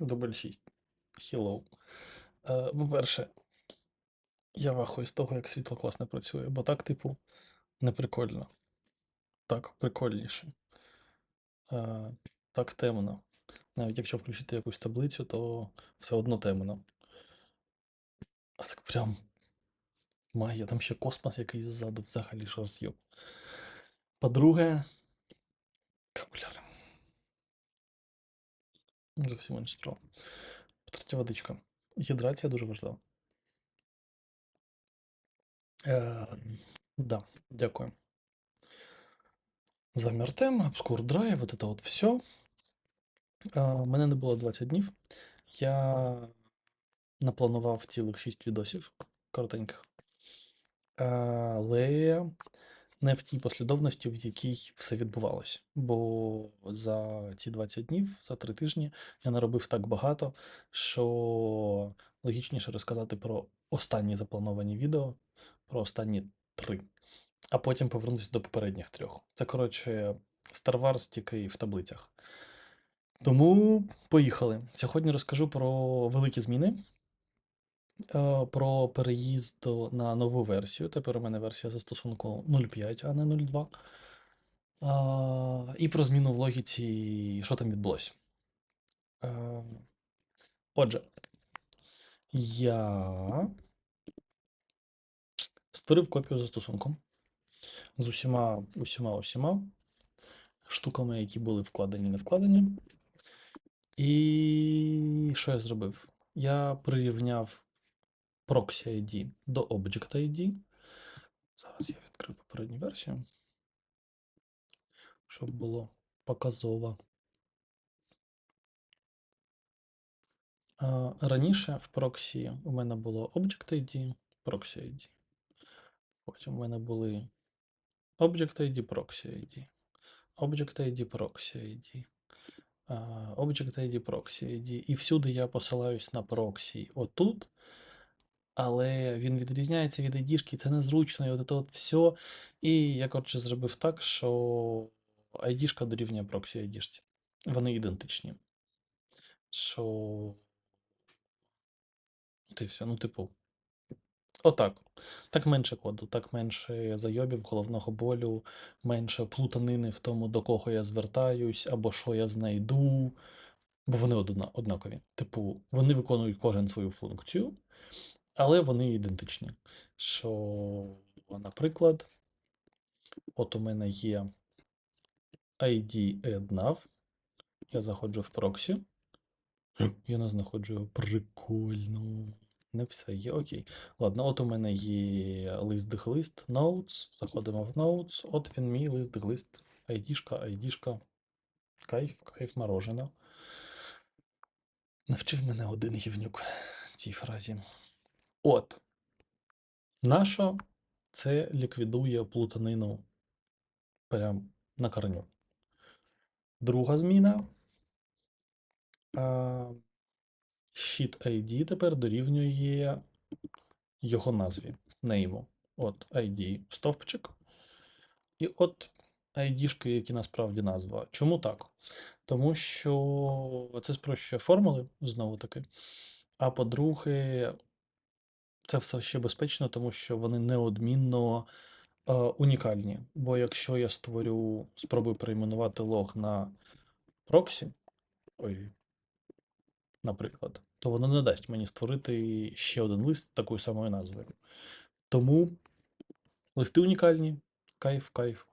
Дубль 6. Hello. Е, По-перше, я вахую з того, як світло класно працює, бо так, типу, не прикольно. Так, прикольніше. Е, Так темно. Навіть якщо включити якусь таблицю, то все одно темно. А так прям магія, там ще космос якийсь ззаду взагалі роз'єб. По-друге, окуляри. Зовсім інша справа. По-третє, водичка. Гідрація дуже важлива. Е, да, дякую. За Мертем, Obscure Drive, вот это вот все. У мене не було 20 днів. Я напланував цілих 6 відосів коротеньких. Але не в тій послідовності, в якій все відбувалось. Бо за ці 20 днів, за 3 тижні, я наробив так багато, що логічніше розказати про останні заплановані відео, про останні 3, а потім повернутися до попередніх трьох. Це, коротше, Star Wars тільки в таблицях. Тому поїхали. Сьогодні розкажу про великі зміни, про переїзд на нову версію. Тепер у мене версія застосунку 0.5, а не 0.2. І про зміну в логіці, що там відбулося. Е, Отже, я створив копію застосунку з усіма, усіма, усіма штуками, які були вкладені, не вкладені. І що я зробив? Я прирівняв proxy ID до Object ID. Зараз я відкрию попередню версію, щоб було показово. Раніше в проксі у мене було Object ID, Proxy ID. Потім у мене були Object ID, Proxy ID. Object ID, Proxy ID. Object ID, Proxy ID. І всюди я посилаюсь на проксі отут. Але він відрізняється від ID, це незручно, і от це от все. І я, коротше, зробив так, що ID дорівнює проксі ID. Вони ідентичні. Що. Ти все, ну, типу. Отак. Так менше коду, так менше зайобів, головного болю, менше плутанини в тому, до кого я звертаюсь, або що я знайду. Бо вони однакові. Типу, вони виконують кожен свою функцію, але вони ідентичні. Що, наприклад, от у мене є ID addNav, я заходжу в проксі, я не знаходжу його прикольно. Не все є, окей. Ладно, от у мене є лист-глист, Notes. Заходимо в Notes. От він мій лист-глист. Айдішка, айдішка. Кайф, кайф морожена. Навчив мене один гівнюк цій фразі. От. Наша це ліквідує плутанину прям на корню. Друга зміна. Sheet ID тепер дорівнює його назві, нейму. От ID стовпчик. І от ID, які насправді назва. Чому так? Тому що це спрощує формули, знову таки. А по-друге, це все ще безпечно, тому що вони неодмінно е, унікальні. Бо якщо я створю, спробую перейменувати лог на проксі, ой, наприклад, то воно не дасть мені створити ще один лист такою самою назвою. Тому листи унікальні, кайф, кайф.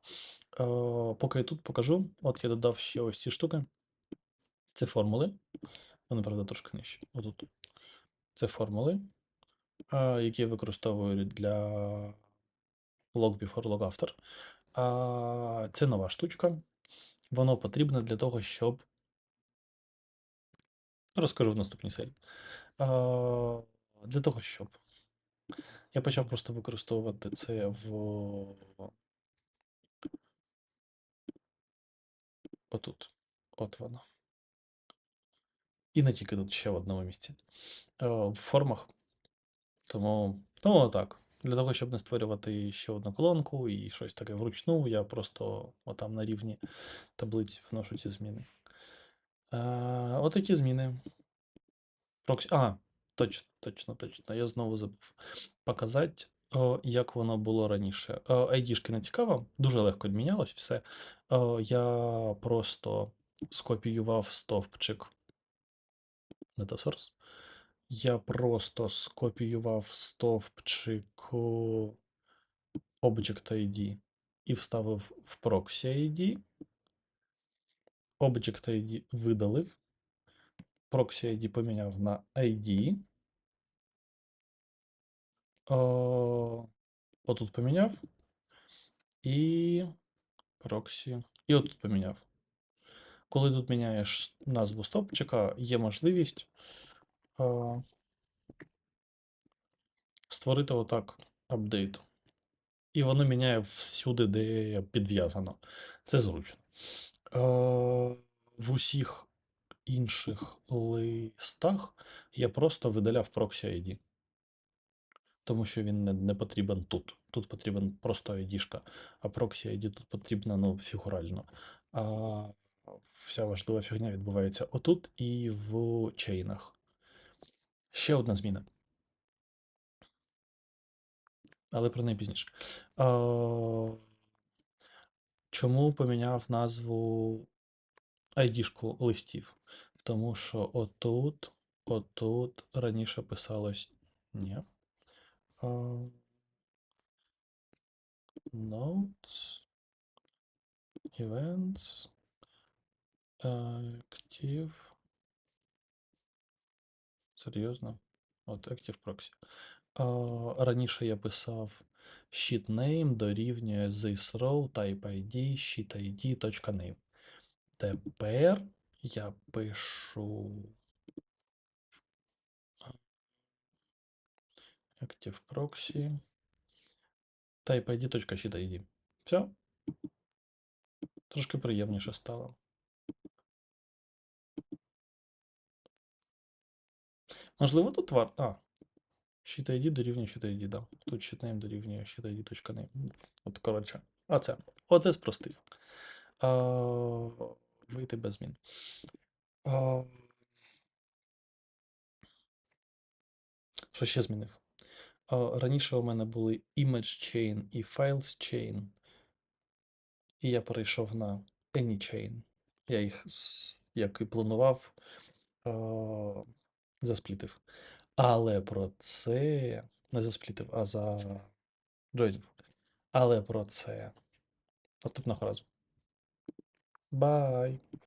Е, поки я тут покажу, от я додав ще ось ці штуки. Це формули. Вони, правда, трошки нижче. Отут. Це формули, які я використовую для log before log after. Це нова штучка. Воно потрібне для того, щоб. Розкажу в наступній серії. Для того, щоб. Я почав просто використовувати це в. Отут. От воно. І не тільки тут ще в одному місці. В формах. Тому, тому так. Для того, щоб не створювати ще одну колонку і щось таке вручну, я просто отам на рівні таблиці вношу ці зміни. Е, Отакі зміни. Проксі. А, точно, точно, точно. Я знову забув показати, як воно було раніше. ID-шки не цікаво, дуже легко мінялось все. Я просто скопіював стовпчик Data Source. Я просто скопіював стовпчик Object ID і вставив в Proxy ID. Object ID видалив. Proxy ID поміняв на ID. О, отут поміняв. І Proxy. І отут поміняв. Коли тут міняєш назву стопчика, є можливість створити отак апдейт. І воно міняє всюди, де підв'язано. Це зручно. А, в усіх інших листах я просто видаляв proxy ID. Тому що він не, не потрібен тут. Тут потрібен просто ID-шка, а proxy ID тут потрібна ну, фігурально. А вся важлива фігня відбувається отут і в чейнах. Ще одна зміна. Але про неї пізніше. Чому поміняв назву ID-шку листів? Тому що отут, отут раніше писалось. Ні. Notes. Events. Active. Серйозно? От Active Proxy. А, раніше я писав sheet name дорівнює this row type ID sheet ID .name. Тепер я пишу Active Proxy type ID .sheet ID. Все. Трошки приємніше стало. Можливо, тут вар. А. ID дорівнює ID, да. Тут name дорівнює ID.name. От, коротше. Оце. Оце спростив. А, вийти без змін. А, що ще змінив? А, раніше у мене були image chain і files chain. І я перейшов на AnyChain. Я їх, як і планував, а, засплітив. Але про це не засплітив, а за джойнів. Але про це наступного разу. Бай!